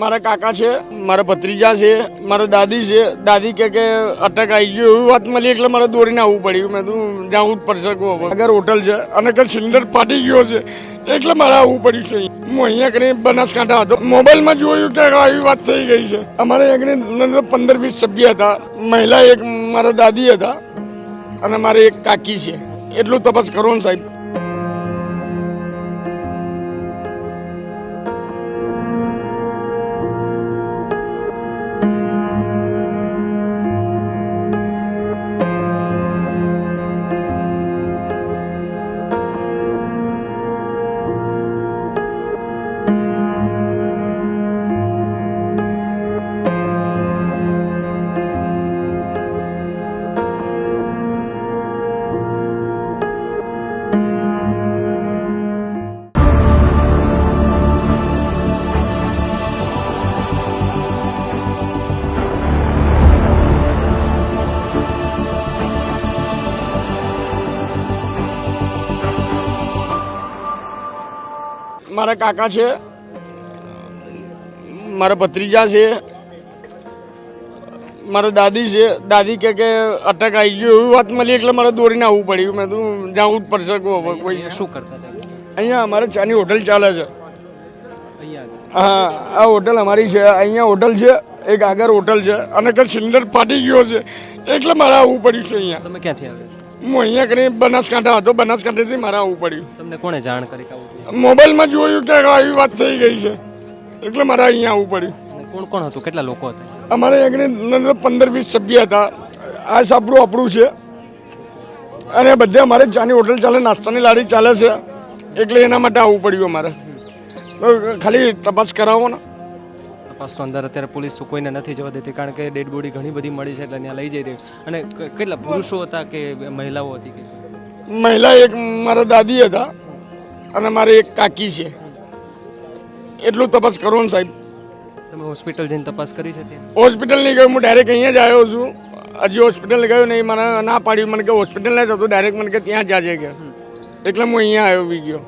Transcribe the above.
મારા કાકા છે, મારા ભત્રીજા છે, મારા દાદી છે. દાદી કે કે અટક આવી ગયો એવી વાત મળી એટલે મારે દોડીને આવવું પડ્યું. મેં તું જવું જ પડશે કહો. આગળ હોટલ છે અને કે સિલિન્ડર ફાટી ગયો છે એટલે મારે આવવું પડ્યું છે હું અહીંયા કરીને બનાસકાંઠા હતો. મોબાઈલમાં જોયું કે આવી વાત થઈ ગઈ છે. અમારે અહીંયા પંદર વીસ સભ્ય હતા. મહિલા એક, મારા દાદી હતા અને મારે એક કાકી છે. એટલું તપાસ કરો ને સાહેબ. મારા કાકા છે મારા ભત્રીજા છે મારા દાદી છે. દાદી કે કે અટક આવી ગયો એવી વાત મળી એટલે મારે દોડીને આવવું પડ્યું. મેં તું જાઉં જ પડશે કોઈ શું કરતા અહીંયા અમારે ચાની હોટલ ચાલે છે. હા આ હોટલ અમારી છે. અહીંયા હોટલ છે એક આગળ હોટલ છે. અને કે સિલિન્ડર ફાટી ગયો છે. એટલે મારે આવવું પડ્યું છે અહીંયા. તમે ક્યાંથી આવ્યા હું અહીંયા કરી બનાસકાંઠા હતો બનાસકાંઠાથી મારે આવવું પડ્યું. તમને કોણે જાણ કરી? મોબાઈલમાં જોયું કે આવી વાત થઈ ગઈ છે એટલે મારે અહીંયા આવવું પડ્યું. કોણ કોણ હતું? કેટલા લોકો હતા? અમારે અહીંયા પંદર વીસ સભ્ય હતા. આ સાપરું આપણું છે. અને બધે અમારે ચાની હોટલ ચાલે નાસ્તાની લારી ચાલે છે. એટલે એના માટે આવવું પડ્યું અમારે. ખાલી તપાસ કરાવો ને. તપાસ અંદર અત્યારે પોલીસ કોઈને નથી જવા દેતી કારણ કે ડેડ બોડી ઘણી બધી મળી છે એટલે ત્યાં લઈ જઈ રહી અને કેટલા પુરુષો હતા કે મહિલાઓ હતી કે? મહિલા એક મારા દાદી હતા અને મારે એક કાકી છે. એટલું તપાસ કરો ને સાહેબ. તમે હોસ્પિટલ જઈને તપાસ કરી છે ત્યાં? હોસ્પિટલ નહીં ગયો હું ડાયરેક્ટ અહીંયા જ આવ્યો છું. હજી હોસ્પિટલ ગયો નહીં મને ના પાડ્યું મને કે હોસ્પિટલ નહીં જતો ડાયરેક્ટ મને કે ત્યાં જાજે કે એટલે હું અહીંયા આવ્યો ગયો.